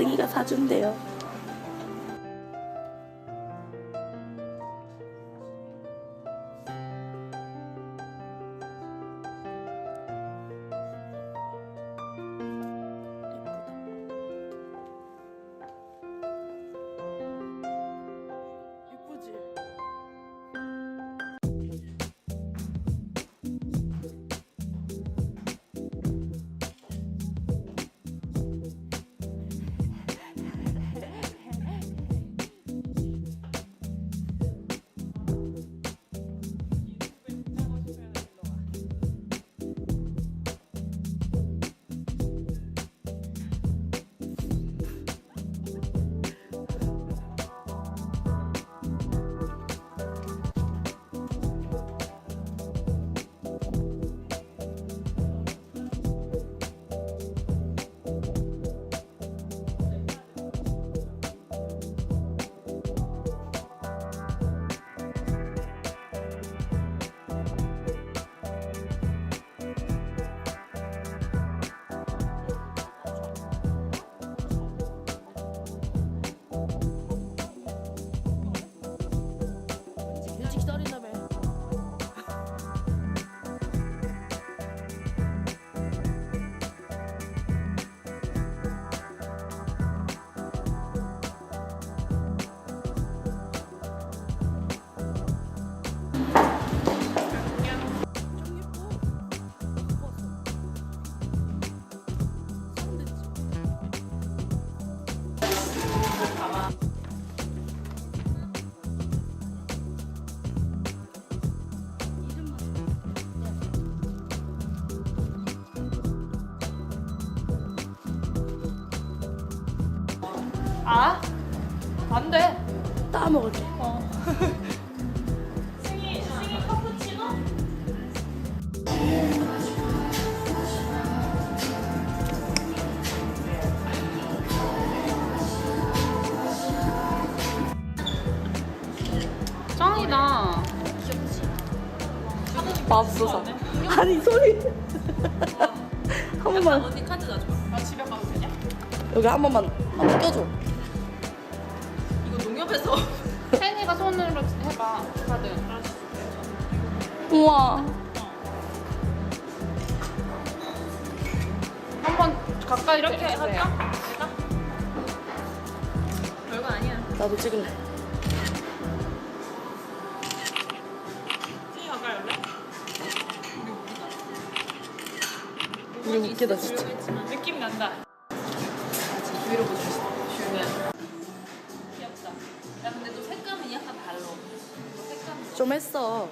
승희가 사준대요. 따 먹을게. 어. 승희, 승희 카푸치노? 짱이다. 맙소사. 아니 소리. 한 번만 언니 카드 놔줘. 아 집에 가도 되냐? 여기 한 번만 한 번 껴줘. 농협에서. 혜니가 손으로 해봐 카드. 우와. 한번 가까이 이렇게 할까? 별거 아니야. 나도 찍을래. 승희 가까이 올래? 우리 웃기다 진짜. 느낌 난다. 좀 했어.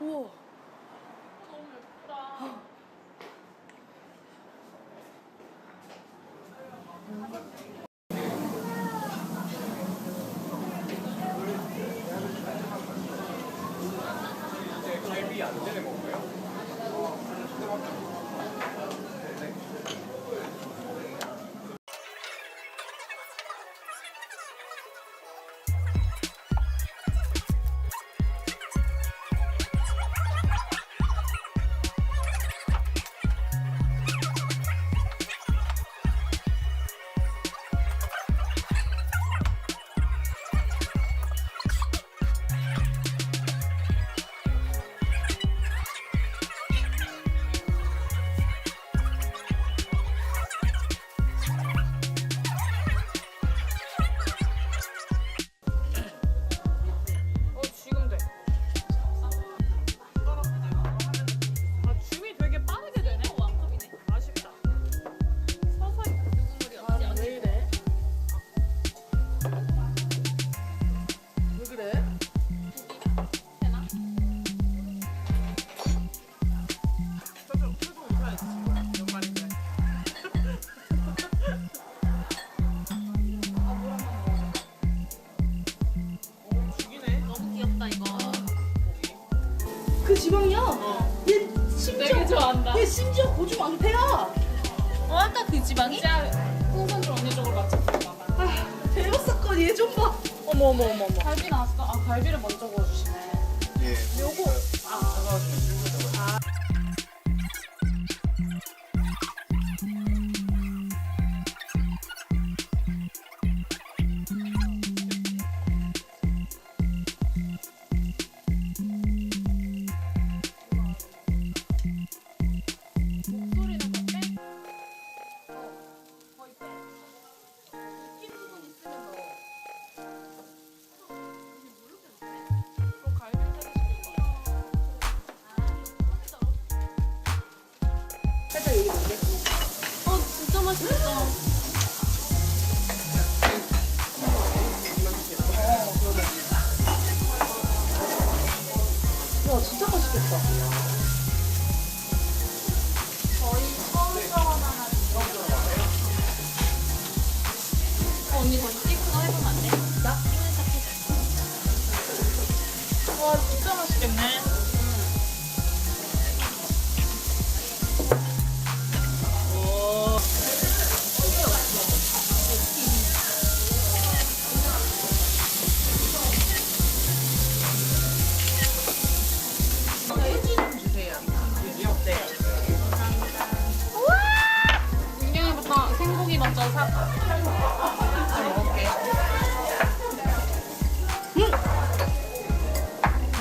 우와. 심지어 고주 왕태야. 어, 아까 그 지방이? 진짜 풍선 좀 언니 쪽으로 맞춰주봐. 아, 대박 사건 얘 좀 봐. 어머, 어머, 어머, 어머. 갈비 나왔어. 아 갈비를 먼저 구워주시네. 예. 요거 목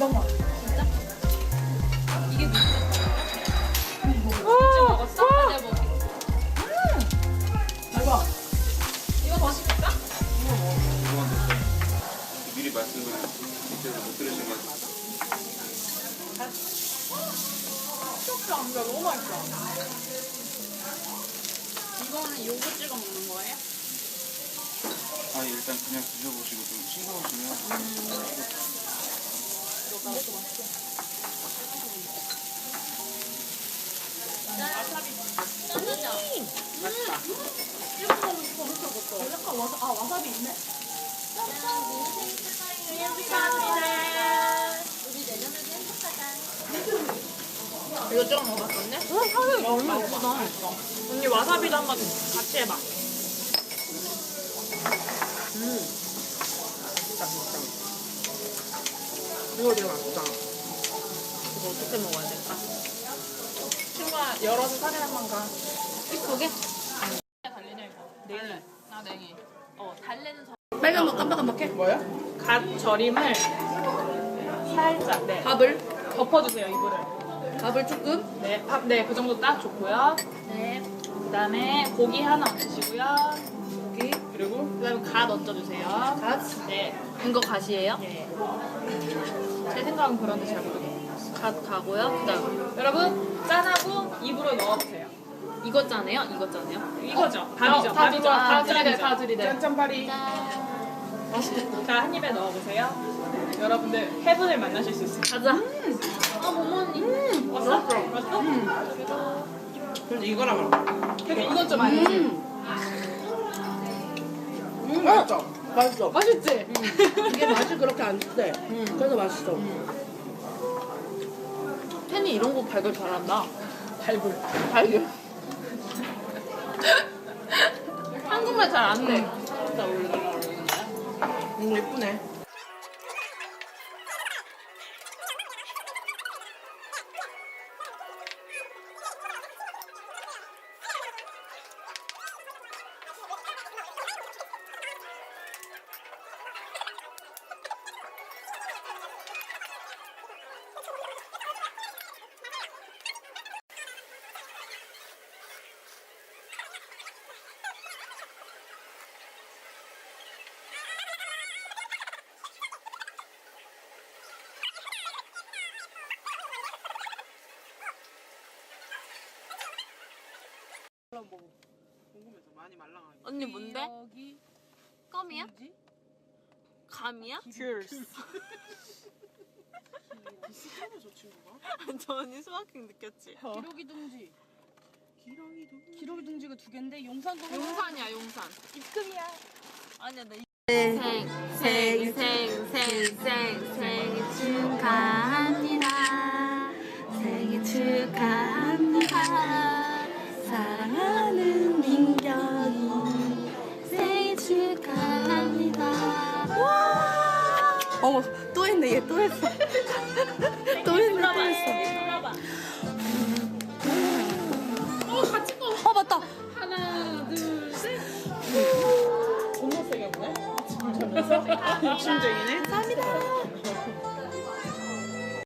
대박나. 이게 누구? 이제 먹었어? 어제 먹 대박. 이거 더 시킬까? 미리 말씀을 밑에서 못 들으신 것 같아요. 소스 안 돼. 너무 맛있어. 이거는 요거 찍어 먹는 거예요? 아 일단 그냥 드셔보시고 좀 싱거우시면 이거 찍어 먹어봤었네? 어, 향이 얼마 예쁘다. 언니 와사비도 한번 같이 해봐. 이거 되게 맛있다. 이거 어떻게 먹어야 될까? 친구야 열어서 사진 한번 가. 이쁘게? 달래냐 이거? 나 냉이. 어, 달래는 저... 빨간 거 깜빡깜빡해. 뭐야? 갓 절임을 살짝 네 밥을? 덮어주세요 이불을. 밥을 조금? 네, 밥, 네, 그 정도 딱 좋고요. 네. 그 다음에 고기 하나 얹으시고요. 여기. 그리고 그 다음에 갓 얹어주세요. 갓. 네, 이거 갓이에요? 네. 제 생각은 그런데 잘 모르겠어요. 갓 가고요. 그 다음. 여러분, 짠하고 입으로 넣어보세요. 이거 짜네요? 이거 짜네요? 이거죠? 밥이죠? 어, 밥이죠? 밥이죠. 다 아, 밥이죠. 다 들이대. 짠짠파리. 짠. 맛있겠다. 자, 한 입에 넣어보세요. 여러분들, 해분을 만나실 수 있어요. 가자. 아, 모모니. 왔어? 왔어? 근데 이거랑 먹어. 근데 이건 좀 아니지? 음, 맛있어. 맛있어. 맛있지? 이게 맛이 그렇게 안 세. 그래서 맛있어. 팬이 이런 거 발굴 잘한다. 발굴. 발굴. 한국말 잘 안 돼. 진짜 우리나라 음, 예쁘네. 언니 뭔데? 껌이야? 감이야? Cheers. 비슷하네, 저 친구가. 저 언니 수학행 느꼈지? 기러기 둥지. 기러기 둥지. 기러기 둥지가 두 개인데 용산도 용산이야 용산. 입금이야. 아니야 나 생, 생, 생, 생, 생, 생일 축하 했네 또 했어 또 했네 또 했어 돌아봐. 어 맞다 하나, 둘, 셋. 겁나 세게 보네. 욕심쟁이네. 감사합니다